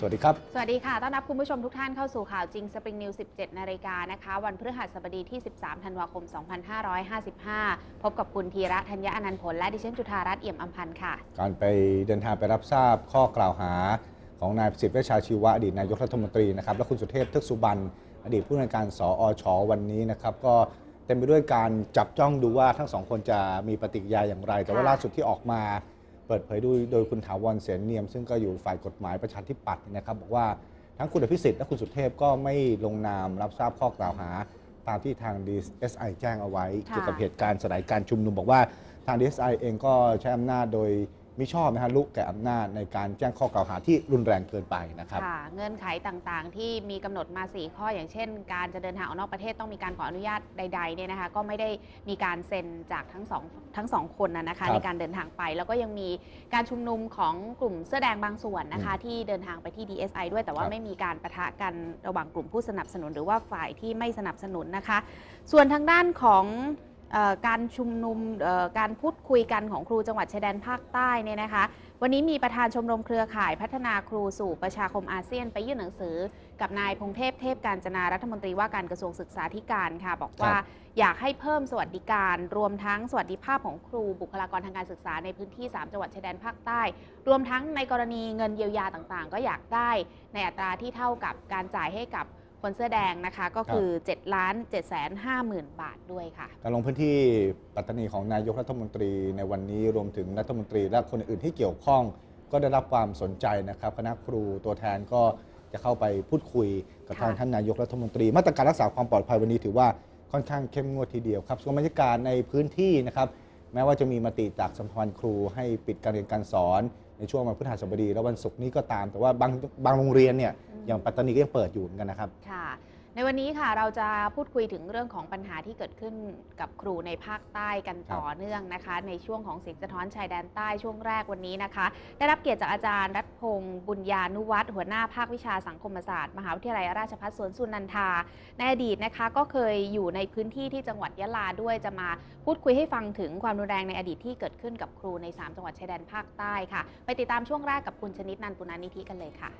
สวัสดีครับ สวัสดีค่ะ ต้อนรับคุณผู้ชมทุกท่านเข้าสู่ข่าวจริงสปริงนิว 17 นาฬิกานะคะ วันพฤหัสบดีที่ 13 ธันวาคม 2555 พบกับคุณธีระธัญญาอนันต์ผล และดิฉันจุธารัตน์เอี่ยมอัมพันธ์ค่ะ การไปเดินทางไปรับทราบข้อกล่าวหาของนายประสิทธิ์เวชชาชีวะอดีตนายกรัฐมนตรีนะครับ และคุณสุเทพทึกสุบรรณอดีตผู้อำนวยการสอชวันนี้นะครับ ก็เต็มไปด้วยการจับจ้องดูว่าทั้งสองคนจะมีปฏิกิริยาอย่างไร แต่ว่าค่ะล่าสุดที่ออกมา เปิดเผยด้วยโดยคุณถาวรเสนเนียม ซึ่งก็อยู่ฝ่ายกฎหมายประชาธิปัตย์นะครับบอกว่าทั้งคุณอภิสิทธิ์และคุณสุเทพก็ไม่ลงนามรับทราบข้อกล่าวหา ตามที่ทาง DSI แจ้งเอาไว้ เกี่ยวกับเหตุการณ์สลายการชุมนุมบอกว่าทาง DSI เองก็ใช้อำนาจโดย มิชอบนะฮะลุกแก่อำนาจในการแจ้งข้อกล่าวหาที่รุนแรงเกินไปนะครับ ค่ะเงื่อนไขต่างๆ ที่มีกำหนดมา 4 ข้ออย่างเช่น การจะเดินทางออกนอกประเทศต้องมีการขออนุญาตใดๆเนี่ยนะคะก็ไม่ได้มีการเซ็นจากทั้งสองทั้งสองคนนะนะคะ ครับในการเดินทางไป แล้วก็ยังมีการชุมนุมของกลุ่มเสื้อแดงบางส่วนนะคะ ที่เดินทางไปที่ DSI ด้วยแต่ว่าครับ ไม่มีการประทะกันระหว่างกลุ่มผู้สนับสนุน หรือว่าฝ่ายที่ไม่สนับสนุนนะคะ ส่วนทางด้านของเออ การชุมนุมการพูดคุยกันของครูจังหวัดชายแดนภาคใต้เนี่ยนะคะ วันนี้มีประธานชมรมเครือข่ายพัฒนาครูสู่ประชาคมอาเซียนไปยื่นหนังสือ กับนายพงเทพเทพการจนารัฐมนตรีว่าการกระทรวงศึกษาธิการค่ะ บอกว่าอยากให้เพิ่มสวัสดิการ รวมทั้งสวัสดิภาพของครูบุคลากรทางการศึกษาในพื้นที่ 3 จังหวัดชายแดนภาคใต้ รวมทั้งในกรณีเงินเยียวยาต่างๆ ก็อยากได้ในอัตราที่เท่ากับการจ่ายให้กับ คนเสื้อแดงนะคะก็คือ7ล้าน7แสน5หมื่นบาทด้วยค่ะ การลงพื้นที่ปัตตานีของนายกรัฐมนตรีในวันนี้รวมถึงรัฐมนตรีและคนอื่นที่เกี่ยวข้อง ก็ได้รับความสนใจนะครับคณะครูตัวแทนก็จะเข้าไปพูดคุยกับค่ะทางท่านนายกรัฐมนตรี มาตรการรักษาความปลอดภัยวันนี้ถือว่าค่อนข้างเข้มงวดทีเดียวครับส่วนบรรยากาศในพื้นที่นะครับแม้ว่าจะมีมติจากสมพันธ์ครูให้ปิดการเรียนการสอน ในช่วงวันพฤหัสบดีและวันศุกร์นี้ก็ตาม แต่ว่าบางบางโรงเรียนเนี่ย อย่างปัตตานีก็ยังเปิดอยู่เหมือนกันนะครับ ค่ะ ในวันนี้ค่ะเราจะพูดคุยถึงเรื่องของปัญหาที่เกิดขึ้นกับครูในภาคใต้กันต่อเนื่องนะคะ ในช่วงของเสียงสะท้อนชายแดนใต้ช่วงแรกวันนี้นะคะ ได้รับเกียรติจากอาจารย์รัฐพงศ์บุญญานุวัฒน์หัวหน้าภาควิชาสังคมศาสตร์ มหาวิทยาลัยราชภัฏสวนสุนันทา ในอดีตนะคะ ก็เคยอยู่ในพื้นที่ที่จังหวัดยะลาด้วยจะมาพูดคุยให้ฟังถึงความรุนแรงในอดีตที่เกิดขึ้นกับครูใน 3 จังหวัดชายแดนภาคใต้ค่ะ ไปติดตามช่วงแรกกับคุณชนิดนันท์ปุนานิธิกันเลยค่ะ